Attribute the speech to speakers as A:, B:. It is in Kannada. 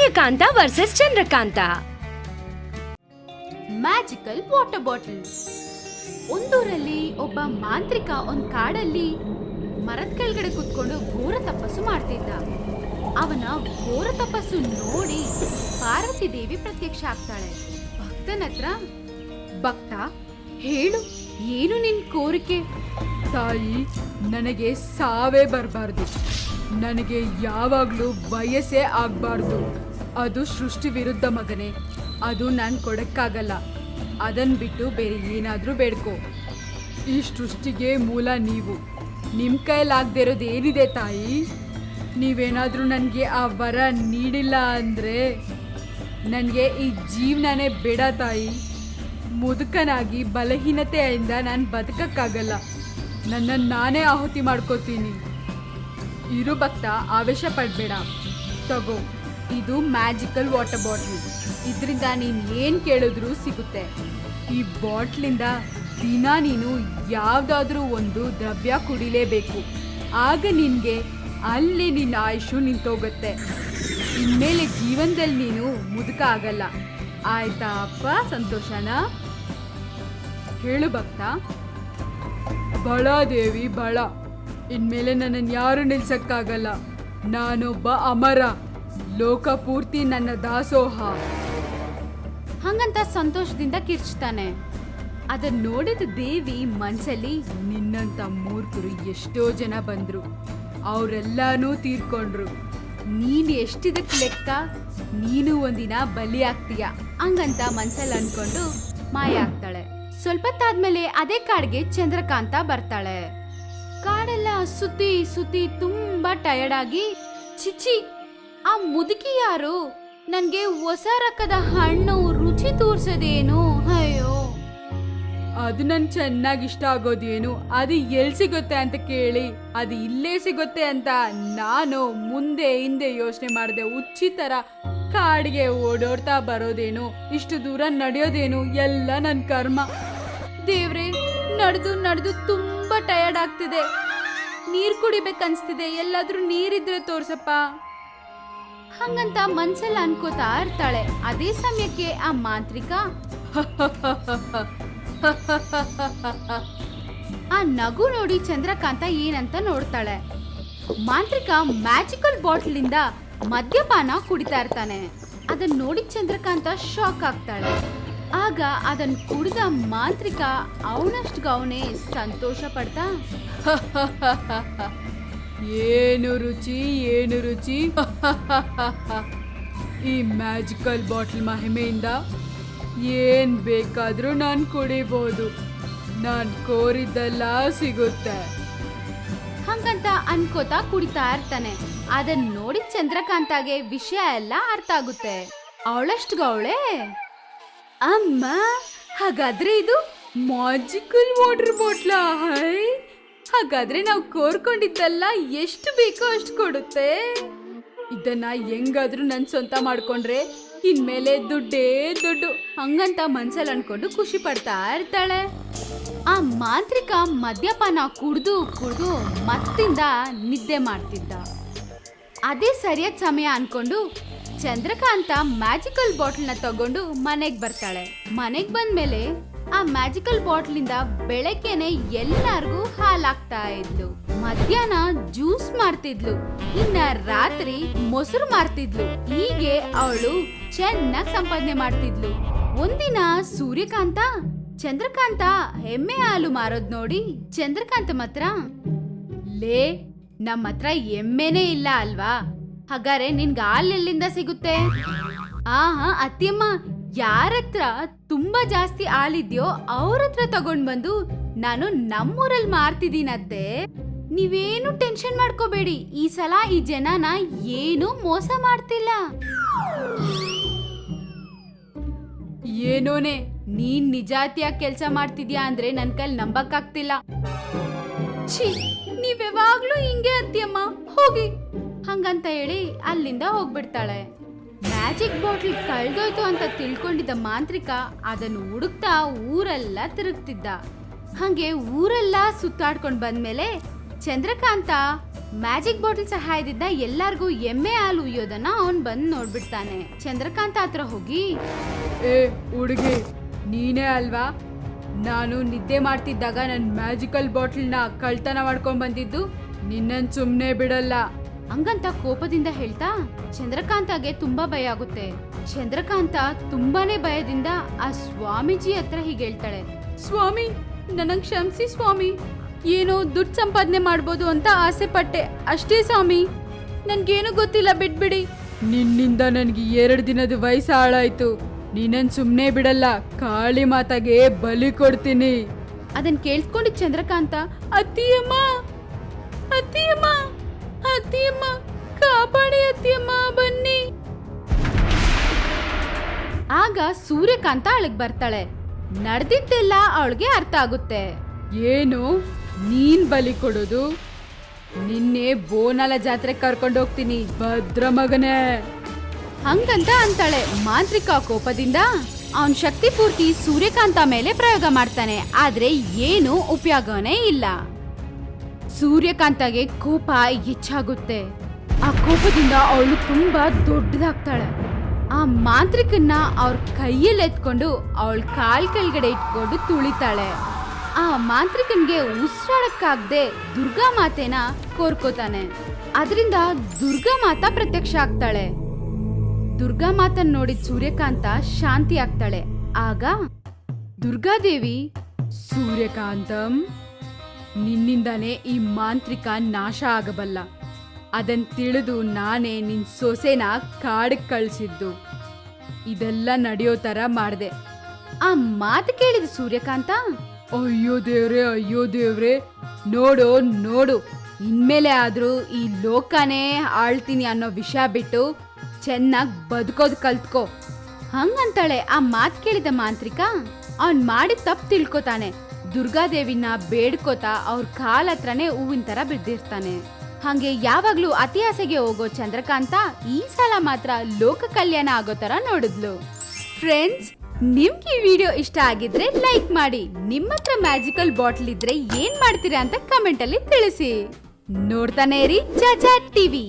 A: Suryakanta versus Chandrakanta.
B: Magical water bottle ಒಂದೂರಲ್ಲಿ ಒಬ್ಬ ಮಾಂತ್ರಿಕ ಒಂದ್ ಕಾಡಲ್ಲಿ ಮರದ ಕೆಳಗಡೆ ಕುತ್ಕೊಂಡು ಘೋರ ತಪಸ್ಸು ಮಾಡ್ತಿದ್ದ. ಅವನ ಘೋರ ತಪಸ್ಸು ನೋಡಿ ಪಾರ್ವತಿ ದೇವಿ ಪ್ರತ್ಯಕ್ಷ ಆಗ್ತಾಳೆ. ಭಕ್ತನ ಹತ್ರ, ಭಕ್ತ, ಹೇಳು, ಏನು ನಿನ್ ಕೋರಿಕೆ?
C: ತಾಯಿ, ನನಗೆ ಸಾವೇ ಬರಬಾರ್ದು. ನನಗೆ ಯಾವಾಗಲೂ ವಯಸ್ಸೇ ಆಗಬಾರ್ದು. ಅದು ಸೃಷ್ಟಿ ವಿರುದ್ಧ ಮಗನೇ. ಅದು ನಾನು ಕೊಡಕ್ಕಾಗಲ್ಲ. ಅದನ್ನು ಬಿಟ್ಟು ಬೇರೆ ಏನಾದರೂ ಬೇಡ್ಕೋ. ಈ ಸೃಷ್ಟಿಗೆ ಮೂಲ ನೀವು. ನಿಮ್ಮ ಕೈಲಾಗದೇ ಇರೋದು ಏನಿದೆ ತಾಯಿ? ನೀವೇನಾದರೂ ನನಗೆ ಆ ವರ ನೀಡಿಲ್ಲ ಅಂದರೆ ನನಗೆ ಈ ಜೀವನನೇ ಬೇಡ ತಾಯಿ. ಮುದುಕನಾಗಿ ಬಲಹೀನತೆಯಿಂದ ನಾನು ಬದುಕಕ್ಕಾಗಲ್ಲ. ನನ್ನನ್ನು ನಾನೇ ಆಹುತಿ ಮಾಡ್ಕೋತೀನಿ. ಇರು ಭಕ್ತ, ಆವೇಶ ಪಡಬೇಡ. ತಗೋ. ಇದು ಮ್ಯಾಜಿಕಲ್ ವಾಟರ್ ಬಾಟ್ಲ್. ಇದರಿಂದ ನೀನು ಏನು ಕೇಳಿದ್ರೂ ಸಿಗುತ್ತೆ. ಈ ಬಾಟ್ಲಿಂದ ದಿನ ನೀನು ಯಾವುದಾದ್ರೂ ಒಂದು ದ್ರವ್ಯ ಕುಡಿಲೇಬೇಕು. ಆಗ ನಿನಗೆ ಅಲ್ಲಿ ನಿನ್ನ ಆಯುಷು ನಿಂತೋಗುತ್ತೆ. ಇನ್ಮೇಲೆ ಜೀವನದಲ್ಲಿ ನೀನು ಮುದುಕ ಆಗಲ್ಲ. ಆಯ್ತಾ ಅಪ್ಪ? ಸಂತೋಷನ? ಹೇಳು ಭಕ್ತ. ಬಳ ದೇವಿ, ಬಳ. ಇನ್ಮೇಲೆ ನನ್ನನ್ನು ಯಾರು ನಿಲ್ಸಕ್ಕಾಗಲ್ಲ. ನಾನೊಬ್ಬ ಅಮರ. ಲೋಕ ಪೂರ್ತಿ ನನ್ನ ದಾಸೋಹ.
B: ಹಂಗಂತ ಸಂತೋಷದಿಂದ ಕಿರ್ಚ್ತಾನೆ. ಅದನ್ನ ನೋಡಿದ ದೇವಿ ಮನ್ಸಲ್ಲಿ
C: ನಿನ್ನಂತ ಮೂರ್ಖರು ಎಷ್ಟೋ ಜನ ಬಂದ್ರು. ಅವರೆಲ್ಲಾನು ತೀರ್ಕೊಂಡ್ರು.
B: ನೀನ್ ಎಷ್ಟಿದಕ್ಕೆ ಲೆಕ್ಕ? ನೀನು ಒಂದಿನ ಬಲಿ ಆಗ್ತೀಯ? ಹಂಗಂತ ಮನ್ಸಲ್ಲಿ ಅನ್ಕೊಂಡು ಮಾಯ ಆಗ್ತಾಳೆ. ಸ್ವಲ್ಪ ಹೊತ್ತಾದ್ಮೇಲೆ ಅದೇ ಕಾಡ್ಗೆ ಚಂದ್ರಕಾಂತ ಬರ್ತಾಳೆ. ಕಾಡೆಲ್ಲ ಸುತ್ತಿ ಸುತ್ತಿ ತುಂಬಾ ಟಯರ್ಡ್ ಆಗಿ ಚಿಚಿ ಆ ಮುದುಕಿ ಯಾರು ನನ್ಗೆ ಹೊಸ ರಕದ ಹಣ್ಣು ರುಚಿ ತೋರ್ಸದೇನು? ಅಯ್ಯೋ.
C: ಅದು ನನ್ ಚೆನ್ನಾಗಿ ಇಷ್ಟ ಆಗೋದೇನು? ಅದು ಎಲ್ಲಿ ಸಿಗುತ್ತೆ ಅಂತ ಕೇಳಿ, ಅದು ಇಲ್ಲೇ ಸಿಗುತ್ತೆ ಅಂತ ನಾನು ಮುಂದೆ ಹಿಂದೆ ಯೋಚನೆ ಮಾಡಿದೆ ಹುಚ್ಚಿ ತರ ಕಾಡಿಗೆ ಓಡೋಡ್ತಾ ಬರೋದೇನು? ಇಷ್ಟು ದೂರ ನಡೆಯೋದೇನು? ಎಲ್ಲ ನನ್ನ ಕರ್ಮ.
B: ದೇವ್ರೆ, ನಡೆದು ನಡೆದು ತುಂಬಾ ಟಯರ್ಡ್ ಆಗ್ತಿದೆ. ನೀರ್ ಕುಡಿಬೇಕನ್ಸ್ತಿದೆ. ಎಲ್ಲಾದ್ರೂ ನೀರಿದ್ರೆ ತೋರ್ಸಪ್ಪ. ಹಂಗಂತ ಮನ್ಸಲ್ಲಿ ಅನ್ಕೋತಾ ಇರ್ತಾಳೆ. ಅದೇ ಸಮಯಕ್ಕೆ ಆ ಮಾಂತ್ರಿಕ, ಆ ನಗು ನೋಡಿ ಚಂದ್ರಕಾಂತ ಏನಂತ ನೋಡ್ತಾಳೆ. ಮಾಂತ್ರಿಕ ಮ್ಯಾಜಿಕಲ್ ಬಾಟ್ಲಿಂದ ಮದ್ಯಪಾನ ಕುಡಿತಾ ಇರ್ತಾನೆ. ಅದನ್ನ ನೋಡಿ ಚಂದ್ರಕಾಂತ ಶಾಕ್ ಆಗ್ತಾಳೆ. ಆಗ ಅದನ್ನ ಕುಡಿದ ಮಾಂತ್ರಿಕ ಅವನಷ್ಟು ಅವನೇ ಸಂತೋಷ ಪಡ್ತಾ
C: ಏನು ರುಚಿ ಏನು ರುಚಿ? ಈ ಮ್ಯಾಜಿಕಲ್ ಬಾಟ್ಲ್ ಮಹಿಮೆಯಿಂದ ಏನು ಬೇಕಾದರೂ ನಾನು ಕುಡಿಬೋದು. ನಾನು ಕೋರಿದ್ದೆಲ್ಲ ಸಿಗುತ್ತೆ.
B: ಹಂಗಂತ ಅನ್ಕೋತಾ ಕುಡಿತಾ ಇರ್ತಾನೆ. ಅದನ್ನ ನೋಡಿ ಚಂದ್ರಕಾಂತಾಗೆ ವಿಷಯ ಎಲ್ಲ ಅರ್ಥ ಆಗುತ್ತೆ. ಅವಳಷ್ಟು ಅವಳೆ ಅಮ್ಮ, ಹಾಗಾದ್ರೆ ಇದು
C: ಮ್ಯಾಜಿಕಲ್ ವಾಟರ್ ಬಾಟ್ಲಾ ಹೈ? ಹಾಗಾದ್ರೆ ನಾವು ಕೋರ್ಕೊಂಡಿದ್ದೆಲ್ಲ ಎಷ್ಟು ಬೇಕೋ ಅಷ್ಟು ಕೊಡುತ್ತೆ? ಇದನ್ನ ಹೆಂಗಾದ್ರೂ ನನ್ ಸ್ವಂತ ಮಾಡ್ಕೊಂಡ್ರೆ ಇನ್ಮೇಲೆ ದುಡ್ಡೇ ದುಡ್ಡು.
B: ಹಂಗಂತ ಮನ್ಸಲ್ಲಿ ಅನ್ಕೊಂಡು ಖುಷಿ ಪಡ್ತಾ ಇರ್ತಾಳೆ. ಆ ಮಾಂತ್ರಿಕ ಮದ್ಯಪಾನ ಕುಡ್ದು ಕುಡ್ದು ಮತ್ತಿಂದ ನಿದ್ದೆ ಮಾಡ್ತಿದ್ದ. ಅದೇ ಸರಿಯಾದ ಸಮಯ ಅನ್ಕೊಂಡು ಚಂದ್ರಕಾಂತ ಮ್ಯಾಜಿಕಲ್ ಬಾಟಲ್ನ ತಗೊಂಡು ಮನೆಗೆ ಬರ್ತಾಳೆ. ಮನೆಗ್ ಬಂದ್ಮೇಲೆ ಆ ಮ್ಯಾಜಿಕಲ್ ಬಾಟ್ಲಿಂದ ಬೆಳಕೇನೆ ಎಲ್ಲಾರ್ಗೂ ಹಾಲಾಗ್ತಾ ಇದ್ಲು. ಮಧ್ಯಾಹ್ನ ಜ್ಯೂಸ್ ಮಾಡ್ತಿದ್ಲು. ಇನ್ನ ರಾತ್ರಿ ಮೊಸರು ಮಾರ್ತಿದ್ಲು ಹೀಗೆ ಅವಳು ಚೆನ್ನಾಗ್ ಸಂಪಾದನೆ ಮಾಡ್ತಿದ್ಲು. ಒಂದಿನ ಸೂರ್ಯಕಾಂತ, ಚಂದ್ರಕಾಂತ ಎಮ್ಮೆ ಹಾಲು ಮಾರೋದ್ ನೋಡಿ ಚಂದ್ರಕಾಂತ ಮಾತ್ರ, ಲೇ ನಮ್ಮ ಹತ್ರ ಎಮ್ಮೆನೇ ಇಲ್ಲ ಅಲ್ವಾ? ಹಾಗಾದ್ರೆ ನಿನ್ಗೆ ಹಾಲು ಎಲ್ಲಿಂದ ಸಿಗುತ್ತೆ? ಆ ಹಾ ಅತ್ತಿಯಮ್ಮ ಯಾರ ಹತ್ರ ತುಂಬಾ ಜಾಸ್ತಿ ಆಲಿದ್ಯೋ ಅವ್ರ ಹತ್ರ ತಗೊಂಡ್ ಬಂದು ನಾನು ನಮ್ಮೂರಲ್ಲಿ ಮಾರ್ತಿದ್ದೀನತ್ತೆ ನೀವೇನು ಟೆನ್ಷನ್ ಮಾಡ್ಕೋಬೇಡಿ. ಈ ಸಲ ಈ ಜನನ ಏನು ಮೋಸ ಮಾಡ್ತಿಲ್ಲ. ಏನೋನೆ ನೀನ್ ನಿಜಾತಿಯಾಗಿ ಕೆಲಸ ಮಾಡ್ತಿದ್ಯಾ ಅಂದ್ರೆ ನನ್ ಕೈಲಿ ನಂಬಕ್ಕಾಗ್ತಿಲ್ಲ. ಛೀ ನೀವ್ ಯಾವಾಗ್ಲೂ ಹಿಂಗೆ ಅತ್ತಿಯಮ್ಮ ಹೋಗಿ. ಹಂಗಂತ ಹೇಳಿ ಅಲ್ಲಿಂದ ಹೋಗ್ಬಿಡ್ತಾಳೆ. ಮ್ಯಾಜಿಕ್ ಬಾಟ್ಲ್ ಕಳ್ದೋಯ್ತು ಅಂತ ತಿಳ್ಕೊಂಡಿದ್ದ ಮಾಂತ್ರಿಕ ಅದನ್ನು ಹುಡುಕ್ತಾ ಊರೆಲ್ಲ ತಿರುಗ್ತಿದ್ದ. ಹಂಗೆ ಊರೆಲ್ಲ ಸುತ್ತಾಡ್ಕೊಂಡು ಬಂದ್ಮೇಲೆ ಚಂದ್ರಕಾಂತ ಮ್ಯಾಜಿಕ್ ಬಾಟಲ್ ಸಹಾಯದಿಂದ ಎಲ್ಲಾರ್ಗೂ ಎಮ್ಮೆ ಹಾಲು ಉಯ್ಯೋದನ್ನ ಅವನ್ ಬಂದು ನೋಡ್ಬಿಡ್ತಾನೆ. ಚಂದ್ರಕಾಂತ ಹತ್ರ ಹೋಗಿ,
C: ಏ, ಹುಡುಗಿ, ನೀನೇ ಅಲ್ವಾ? ನಾನು ನಿದ್ದೆ ಮಾಡ್ತಿದ್ದಾಗ ನನ್ನ ಮ್ಯಾಜಿಕಲ್ ಬಾಟಲ್ನ ಕಳ್ತನ ಮಾಡ್ಕೊಂಡ್ ಬಂದಿದ್ದು, ನಿನ್ನನ್ ಸುಮ್ಮನೆ ಬಿಡಲ್ಲ.
B: ಹಂಗಂತ ಕೋಪದಿಂದ ಹೇಳ್ತಾ, ಚಂದ್ರಕಾಂತಗೆ ತುಂಬಾ ಭಯ ಆಗುತ್ತೆ. ಚಂದ್ರಕಾಂತ ತುಂಬಾನೇ ಭಯದಿಂದ ಆ ಸ್ವಾಮೀಜಿ ಹತ್ರ ಹೀಗೆ ಹೇಳ್ತಾಳೆ.
C: ಸ್ವಾಮಿ, ನನಗ್ ಕ್ಷಮಿಸಿ ಸ್ವಾಮಿ. ಏನೋ ದುಡ್ಡು ಸಂಪಾದನೆ ಮಾಡ್ಬೋದು ಅಂತ ಆಸೆ ಪಟ್ಟೆ. ಅಷ್ಟೇ ಸ್ವಾಮಿ. ನನ್ಗೇನು ಗೊತ್ತಿಲ್ಲ, ಬಿಟ್ಬಿಡಿ. ನಿನ್ನಿಂದ ನನ್ಗೆ ಎರಡು ದಿನದ ವಯಸ್ಸು ಹಾಳಾಯ್ತು. ನೀನನ್ ಸುಮ್ಮನೆ ಬಿಡಲ್ಲ ಕಾಳಿ ಮಾತಾಗೆ ಬಲಿ ಕೊಡ್ತೀನಿ.
B: ಅದನ್ ಕೇಳಿಸ್ಕೊಂಡು ಚಂದ್ರಕಾಂತ,
C: ಅತ್ತಿಯಮ್ಮ ಅತ್ತಿಯಮ್ಮ. ಅತ್ತಿಯಮ್ಮ ಕಾಪಾಡಿ ಅತ್ತಿಯಮ್ಮ ಬನ್ನಿ.
B: ಆಗ ಸೂರ್ಯಕಾಂತ ಅಳಗ್ ಬರ್ತಾಳೆ. ನಡೆದಿದ್ದೆಲ್ಲ ಅವಳಿಗೆ ಅರ್ಥ ಆಗುತ್ತೆ.
C: ಏನು? ನೀನ್ ಬಲಿ ಕೊಡೋದು? ನಿನ್ನೆ ಬೋನಾಲ ಜಾತ್ರೆ ಕರ್ಕೊಂಡು ಹೋಗ್ತೀನಿ, ಭದ್ರ ಮಗನೇ.
B: ಹಂಗಂತ ಅಂತಾಳೆ. ಮಾಂತ್ರಿಕ ಕೋಪದಿಂದ ಅವನ್ ಶಕ್ತಿ ಪೂರ್ತಿ ಸೂರ್ಯಕಾಂತ ಮೇಲೆ ಪ್ರಯೋಗ ಮಾಡ್ತಾನೆ. ಆದ್ರೆ ಏನು ಉಪಯೋಗನೇ ಇಲ್ಲ. ಸೂರ್ಯಕಾಂತಗೆ ಕೋಪ ಹೆಚ್ಚಾಗುತ್ತೆ. ಆ ಕೋಪದಿಂದ ಅವಳು ತುಂಬಾ ದೊಡ್ಡದಾಗ್ತಾಳೆ. ಆ ಮಾಂತ್ರಿಕನ್ನ ಅವ್ರ ಕೈಯಲ್ಲಿ ಎತ್ಕೊಂಡು ಅವಳ ಕಾಲ್ ಕೆಳಗಡೆ ಇಟ್ಕೊಂಡು ತುಳಿತಾಳೆ. ಆ ಮಾಂತ್ರಿಕನ್ಗೆ ಉಸಿರಾಡಕ್ಕಾಗ್ದೆ ದುರ್ಗಾ ಮಾತೆನ ಕೋರ್ಕೋತಾನೆ. ಅದರಿಂದ ದುರ್ಗಾ ಮಾತಾ ಪ್ರತ್ಯಕ್ಷ ಆಗ್ತಾಳೆ. ದುರ್ಗಾ ಮಾತನ್ ನೋಡಿ ಸೂರ್ಯಕಾಂತ ಶಾಂತಿ ಆಗ್ತಾಳೆ. ಆಗ ದುರ್ಗಾದೇವಿ,
C: ಸೂರ್ಯಕಾಂತಂ ನಿನ್ನಿಂದಾನೇ ಈ ಮಾಂತ್ರಿಕ ನಾಶ ಆಗಬಲ್ಲ. ಅದನ್ ತಿಳಿದು ನಾನೇ ನಿನ್ ಸೊಸೆನ ಕಾಡಿಗೆ ಕಳಿಸಿದ್ದು. ಇದೆಲ್ಲ ನಡೆಯೋ ತರ ಮಾಡ್ದೆ.
B: ಆ ಮಾತು ಕೇಳಿದ ಸೂರ್ಯಕಾಂತ?
C: ಅಯ್ಯೋ ದೇವ್ರೆ ಅಯ್ಯೋ ದೇವ್ರೆ. ನೋಡು ನೋಡು. ಇನ್ಮೇಲೆ ಆದ್ರೂ ಈ ಲೋಕನೇ ಆಳ್ತೀನಿ ಅನ್ನೋ ವಿಷಯ ಬಿಟ್ಟು ಚೆನ್ನಾಗಿ ಬದುಕೋದು ಕಲ್ತ್ಕೋ.
B: ಹಂಗಂತಾಳೆ ಆ ಮಾತು ಕೇಳಿದ ಮಾಂತ್ರಿಕ? ಅವ್ನ್ ಮಾಡಿ ತಪ್ಪು ತಿಳ್ಕೊತಾನೆ. ದುರ್ಗಾದೇವಿನ ಬೇಡ್ಕೋತಾ ಅವ್ರ ಕಾಲ ಹತ್ರನೇ ಹೂವಿನ ತರ ಬಿದ್ದಿರ್ತಾನೆ. ಹಂಗೆ ಯಾವಾಗ್ಲೂ ಅತಿ ಆಸೆಗೆ ಹೋಗೋ ಚಂದ್ರಕಾಂತ ಈ ಸಲ ಮಾತ್ರ ಲೋಕ ಕಲ್ಯಾಣ ಆಗೋ ತರ ನೋಡಿದ್ಲು. ಫ್ರೆಂಡ್ಸ್ ನಿಮ್ಗೆ ಈ ವಿಡಿಯೋ ಇಷ್ಟ ಆಗಿದ್ರೆ ಲೈಕ್ ಮಾಡಿ, ನಿಮ್ಮ ಹತ್ರ ಮ್ಯಾಜಿಕಲ್ ಬಾಟ್ಲ್ ಇದ್ರೆ ಏನ್ ಮಾಡ್ತೀರಾ ಅಂತ ಕಮೆಂಟ್ ಅಲ್ಲಿ ತಿಳಿಸಿ. ನೋಡ್ತಾನೆ ಇರಿ, ಚಾಚಾ ಟಿವಿ.